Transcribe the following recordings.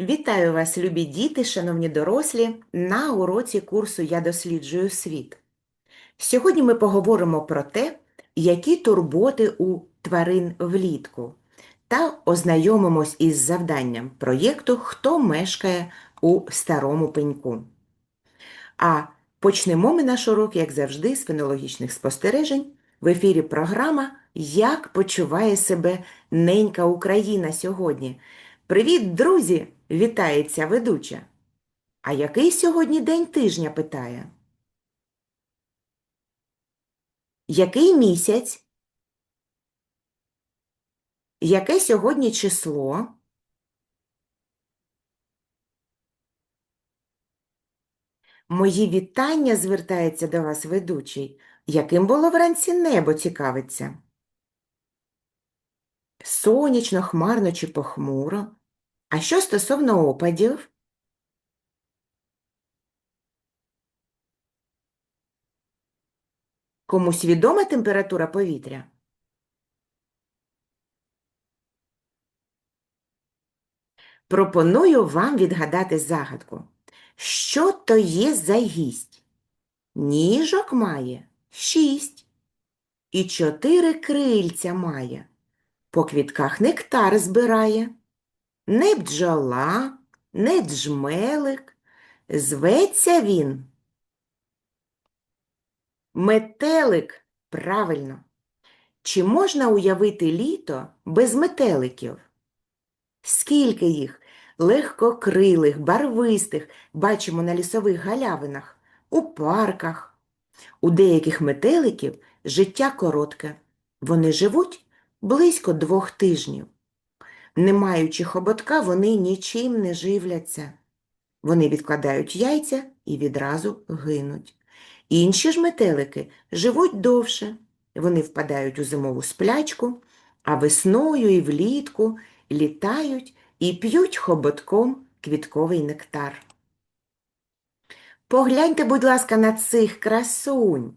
Вітаю вас, любі діти, шановні дорослі, на уроці курсу Я досліджую світ. Сьогодні ми поговоримо про те, які турботи у тварин влітку, та ознайомимось із завданням проєкту Хто мешкає у старому пеньку. А почнемо ми наш урок, як завжди, з фенологічних спостережень. В ефірі програма Як почуває себе ненька Україна сьогодні. Привіт, друзі! Вітається ведуча. А який сьогодні день тижня? питає. Який місяць? Яке сьогодні число? Мої вітання звертається до вас ведучий. Яким було вранці небо цікавиться? Сонячно, хмарно чи похмуро? А що стосовно опадів? Комусь відома температура повітря? Пропоную вам відгадати загадку. Що то є за гість? Ніжок має шість. І чотири крильця має. По квітках нектар збирає. Не бджола, не джмелик. Зветься він. Метелик. Правильно. Чи можна уявити літо без метеликів? Скільки їх легкокрилих, барвистих бачимо на лісових галявинах, у парках. У деяких метеликів життя коротке. Вони живуть близько двох тижнів. Не маючи хоботка, вони нічим не живляться. Вони відкладають яйця і відразу гинуть. Інші ж метелики живуть довше. Вони впадають у зимову сплячку, а весною і влітку літають і п'ють хоботком квітковий нектар. Погляньте, будь ласка, на цих красунь.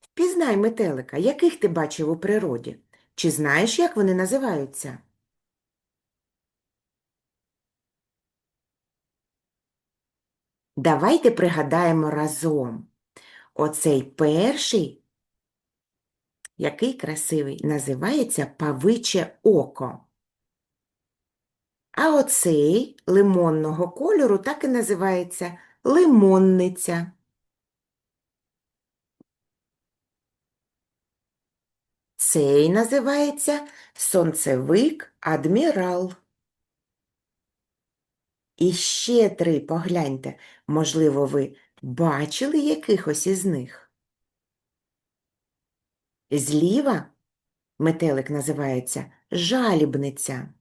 Впізнай метелика, яких ти бачив у природі. Чи знаєш, як вони називаються? Давайте пригадаємо разом. Оцей перший, який красивий, називається павиче око. А оцей лимонного кольору так і називається лимонниця. Цей називається сонцевик адмірал. І ще три погляньте, можливо, ви бачили якихось із них. Зліва метелик називається жалібниця.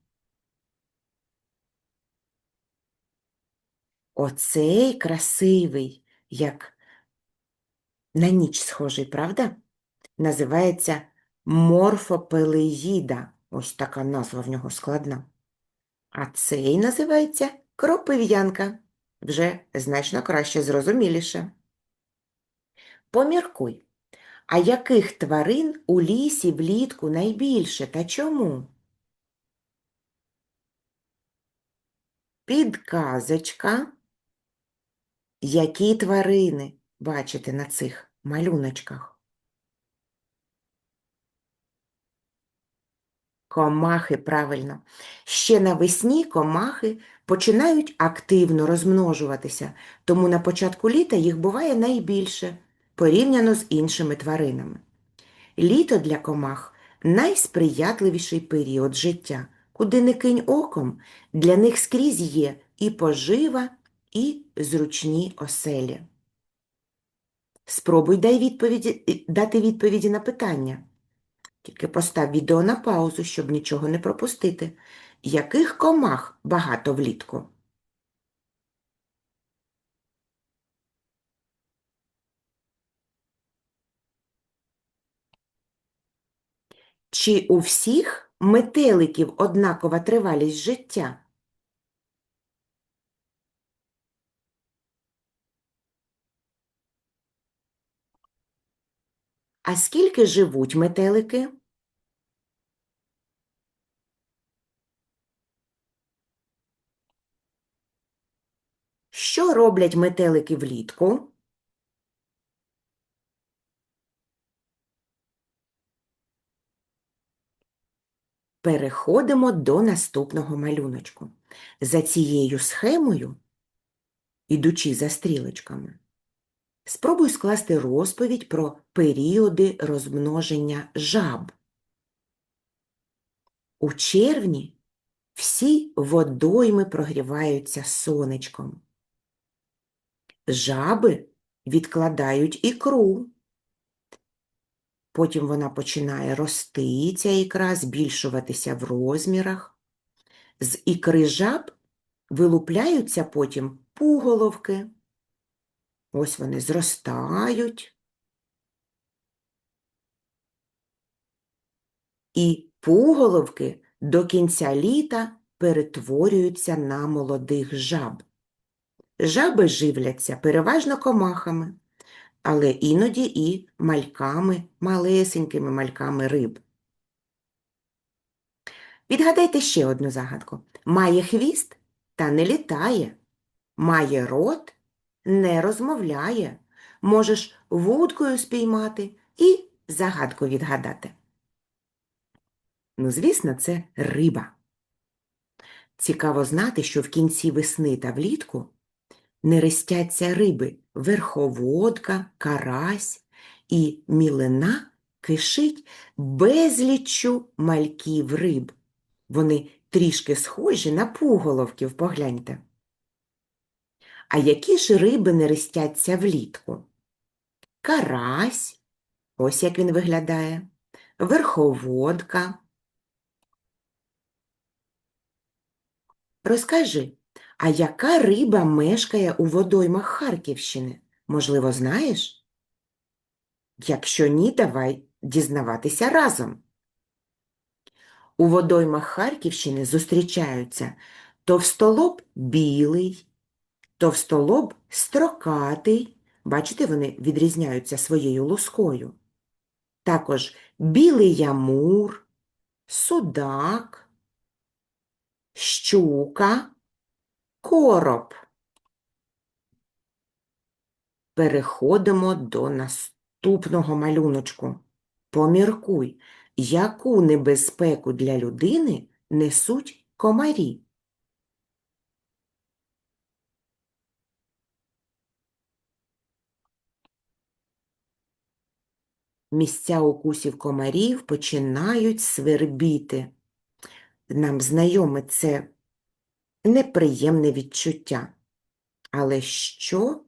Оцей красивий, як на ніч схожий, правда? Називається морфопелеїда. Ось така назва в нього складна. А цей називається кропив'янка. Вже значно краще зрозуміліше. Поміркуй, а яких тварин у лісі влітку найбільше та чому? Підказочка. Які тварини бачите на цих малюночках? Комахи, правильно. Ще навесні комахи починають активно розмножуватися, тому на початку літа їх буває найбільше, порівняно з іншими тваринами. Літо для комах найсприятливіший період життя, куди не кинь оком, для них скрізь є і пожива, і зручні оселі. Спробуй дати відповіді на питання. Тільки постав відео на паузу, щоб нічого не пропустити. Яких комах багато влітку? Чи у всіх метеликів однакова тривалість життя? А скільки живуть метелики? Що роблять метелики влітку? Переходимо до наступного малюночку. За цією схемою, ідучи за стрілочками, спробуй скласти розповідь про періоди розмноження жаб. У червні всі водойми прогріваються сонечком. Жаби відкладають ікру. Потім вона починає рости, ця ікра, збільшуватися в розмірах. З ікри жаб вилупляються потім пуголовки. Ось вони зростають. І пуголовки до кінця літа перетворюються на молодих жаб. Жаби живляться переважно комахами, але іноді і мальками, малесенькими мальками риб. Відгадайте ще одну загадку. Має хвіст та не літає, має рот, не розмовляє. Можеш вудкою спіймати і загадку відгадати. Ну, звісно, це риба. Цікаво знати, що в кінці весни та влітку нерестяться риби верховодка, карась і мілина кишить безліччю мальків риб. Вони трішки схожі на пуголовків, погляньте. А які ж риби нерестяться влітку? Карась, ось як він виглядає, верховодка. Розкажи, а яка риба мешкає у водоймах Харківщини? Можливо, знаєш? Якщо ні, давай дізнаватися разом. У водоймах Харківщини зустрічаються товстолоб білий, товстолоб строкатий. Бачите, вони відрізняються своєю лускою. Також білий ямур, судак, щука, короб. Переходимо до наступного малюночку. Поміркуй, яку небезпеку для людини несуть комарі. Місця укусів комарів починають свербіти. Нам знайоме це неприємне відчуття. Але що?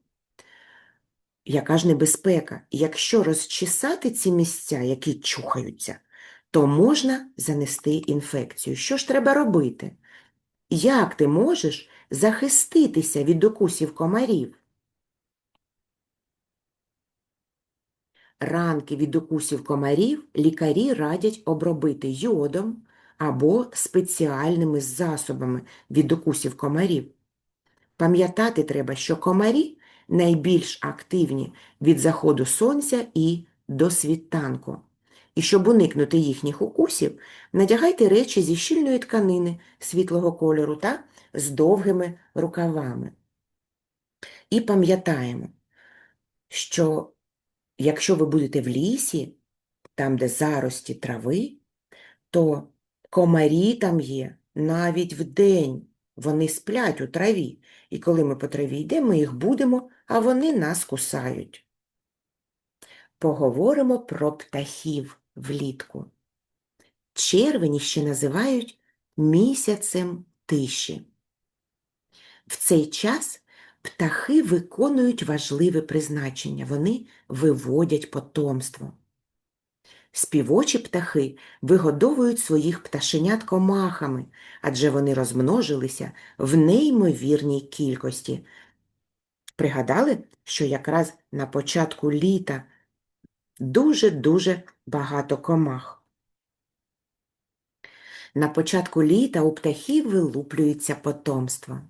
Яка ж небезпека? Якщо розчесати ці місця, які чухаються, то можна занести інфекцію. Що ж треба робити? Як ти можеш захиститися від укусів комарів? Ранки від укусів комарів лікарі радять обробити йодом або спеціальними засобами від укусів комарів. Пам'ятати треба, що комарі найбільш активні від заходу сонця і до світанку. І щоб уникнути їхніх укусів, надягайте речі зі щільної тканини світлого кольору та з довгими рукавами. І пам'ятаємо, що якщо ви будете в лісі, там, де зарості трави, то комарі там є навіть вдень. Вони сплять у траві, і коли ми по траві йдемо, ми їх будемо, а вони нас кусають. Поговоримо про птахів влітку. Червені ще називають місяцем тиші. В цей час птахи виконують важливе призначення, вони виводять потомство. Співочі птахи вигодовують своїх пташенят комахами, адже вони розмножилися в неймовірній кількості. Пригадали, що якраз на початку літа дуже-дуже багато комах. На початку літа у птахів вилуплюється потомство.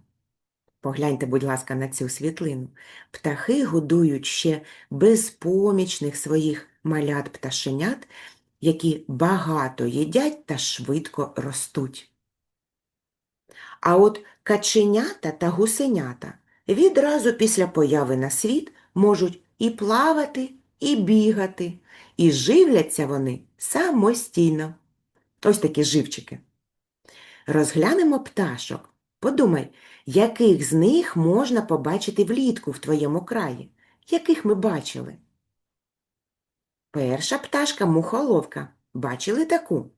Погляньте, будь ласка, на цю світлину. Птахи годують ще безпомічних своїх малят пташенят, які багато їдять та швидко ростуть. А от каченята та гусенята відразу після появи на світ можуть і плавати, і бігати, і живляться вони самостійно. Ось такі живчики. Розглянемо пташок. Подумай, яких з них можна побачити влітку в твоєму краї? Яких ми бачили? Перша пташка мухоловка. Бачили таку?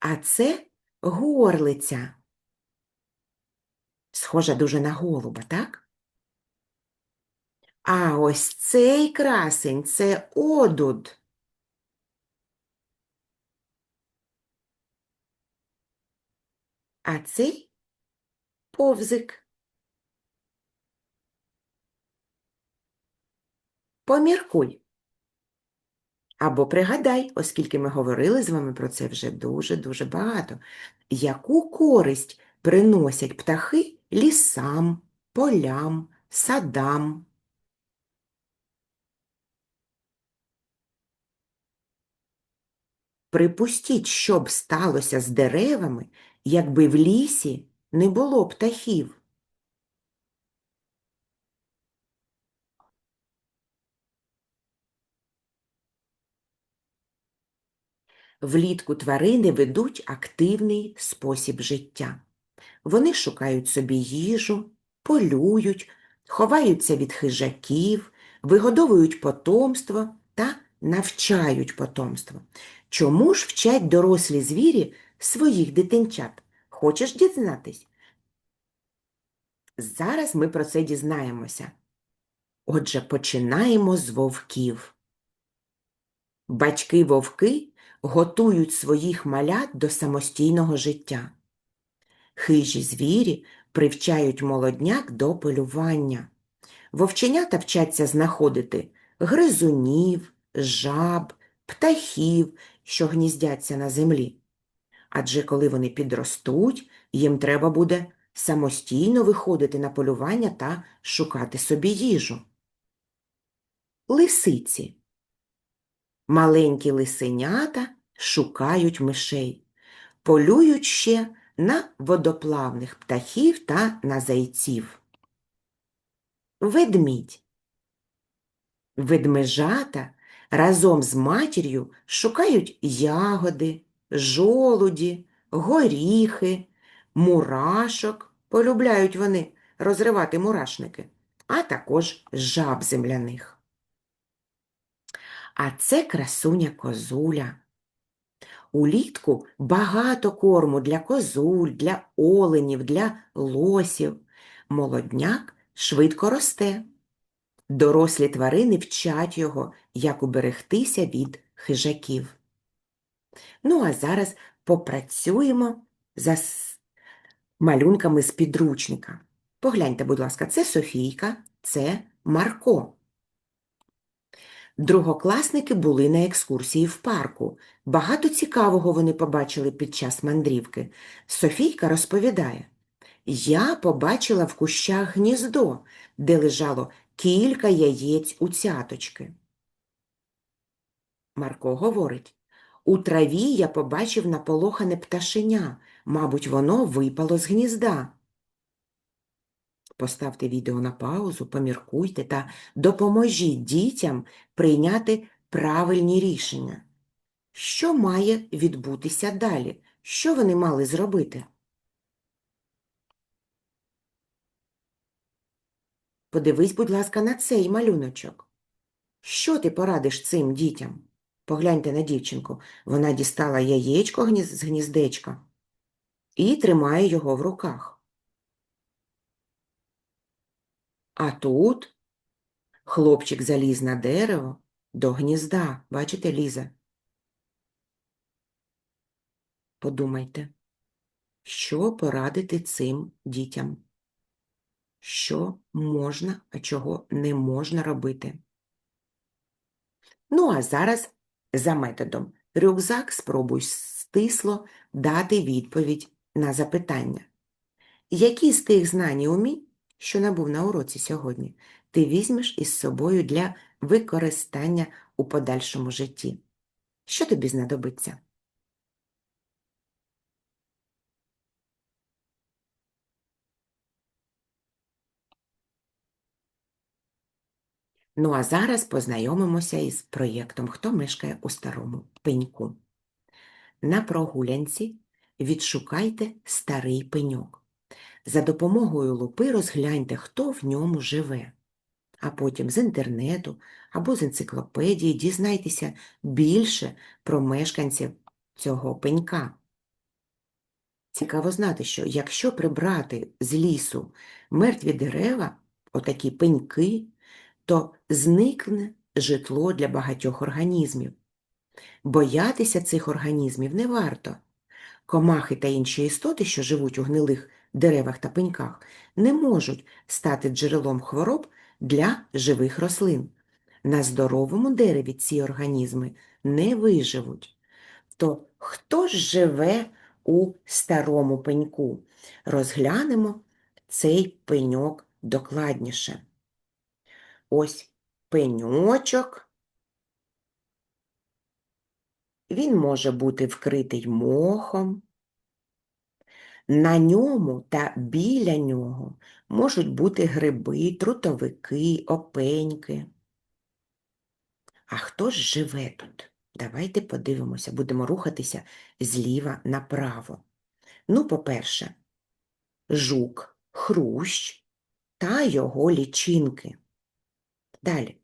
А це горлиця. Схожа дуже на голуба, так? А ось цей красень це одуд. А цей повзик. Поміркуй. Або пригадай, оскільки ми говорили з вами про це вже дуже-дуже багато, яку користь приносять птахи лісам, полям, садам. Припустіть, що б сталося з деревами, якби в лісі не було птахів. Влітку тварини ведуть активний спосіб життя. Вони шукають собі їжу, полюють, ховаються від хижаків, вигодовують потомство та навчають потомство. Чому ж вчать дорослі звірі своїх дитинчат? Хочеш дізнатись? Зараз ми про це дізнаємося. Отже, починаємо з вовків. Батьки-вовки готують своїх малят до самостійного життя. Хижі звірі привчають молодняк до полювання. Вовченята вчаться знаходити гризунів, жаб, птахів, що гніздяться на землі. Адже коли вони підростуть, їм треба буде самостійно виходити на полювання та шукати собі їжу. Лисиці. Маленькі лисенята шукають мишей, полюють ще на водоплавних птахів та на зайців. Ведмідь. Ведмежата разом з матір'ю шукають ягоди, жолуді, горіхи, мурашок. Полюбляють вони розривати мурашники, а також жаб земляних. А це красуня козуля. Улітку багато корму для козуль, для оленів, для лосів. Молодняк швидко росте. Дорослі тварини вчать його, як уберегтися від хижаків. Ну, а зараз попрацюємо за малюнками з підручника. Погляньте, будь ласка, це Софійка, це Марко. Другокласники були на екскурсії в парку. Багато цікавого вони побачили під час мандрівки. Софійка розповідає, я побачила в кущах гніздо, де лежало кілька яєць у цяточки. Марко говорить, у траві я побачив наполохане пташеня, мабуть, воно випало з гнізда. Поставте відео на паузу, поміркуйте та допоможіть дітям прийняти правильні рішення. Що має відбутися далі? Що вони мали зробити? Подивись, будь ласка, на цей малюночок. Що ти порадиш цим дітям? Погляньте на дівчинку. Вона дістала яєчко з гніздечка і тримає його в руках. А тут хлопчик заліз на дерево до гнізда. Бачите, Ліза? Подумайте, що порадити цим дітям? Що можна, а чого не можна робити? Ну, а зараз за методом рюкзак спробуй стисло дати відповідь на запитання. Які з тих знань і умінь що набув на уроці сьогодні, ти візьмеш із собою для використання у подальшому житті. Що тобі знадобиться? Ну а зараз познайомимося із проєктом Хто мешкає у старому пеньку. На прогулянці відшукайте старий пеньок. За допомогою лупи розгляньте, хто в ньому живе. А потім з інтернету або з енциклопедії дізнайтеся більше про мешканців цього пенька. Цікаво знати, що якщо прибрати з лісу мертві дерева, отакі пеньки, то зникне житло для багатьох організмів. Боятися цих організмів не варто. Комахи та інші істоти, що живуть у гнилих деревах та пеньках, не можуть стати джерелом хвороб для живих рослин. На здоровому дереві ці організми не виживуть. То хто ж живе у старому пеньку? Розглянемо цей пеньок докладніше. Ось пеньочок. Він може бути вкритий мохом. На ньому та біля нього можуть бути гриби, трутовики, опеньки. А хто ж живе тут? Давайте подивимося, будемо рухатися зліва направо. Ну, по-перше, жук, хрущ та його лічинки. Далі.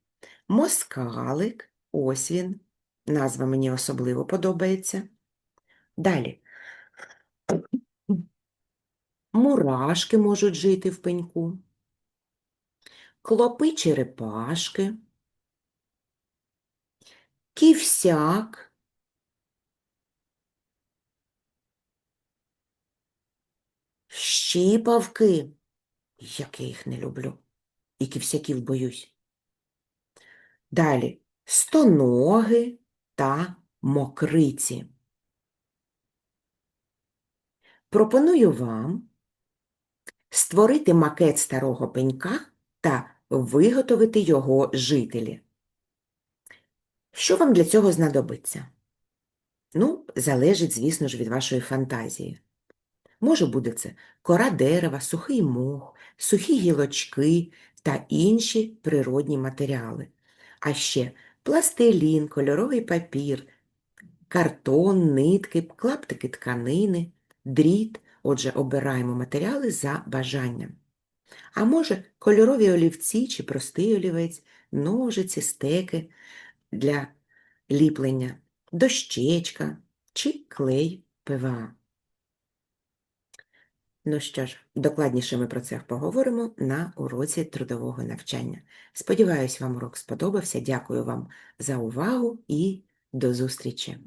Москалик, ось він, назва мені особливо подобається. Далі. Мурашки можуть жити в пеньку, клопи черепашки, ківсяк, щіпавки, як я їх не люблю, і ківсяків боюсь. Далі стоноги та мокриці. Пропоную вам створити макет старого пенька та виготовити його жителі. Що вам для цього знадобиться? Ну, залежить, звісно ж, від вашої фантазії. Може буде це кора дерева, сухий мох, сухі гілочки та інші природні матеріали. А ще пластилін, кольоровий папір, картон, нитки, клаптики тканини, дріт. Отже, обираємо матеріали за бажанням. А може, кольорові олівці чи простий олівець, ножиці, стеки для ліплення, дощечка чи клей ПВА. Ну що ж, докладніше ми про це поговоримо на уроці трудового навчання. Сподіваюсь, вам урок сподобався. Дякую вам за увагу і до зустрічі!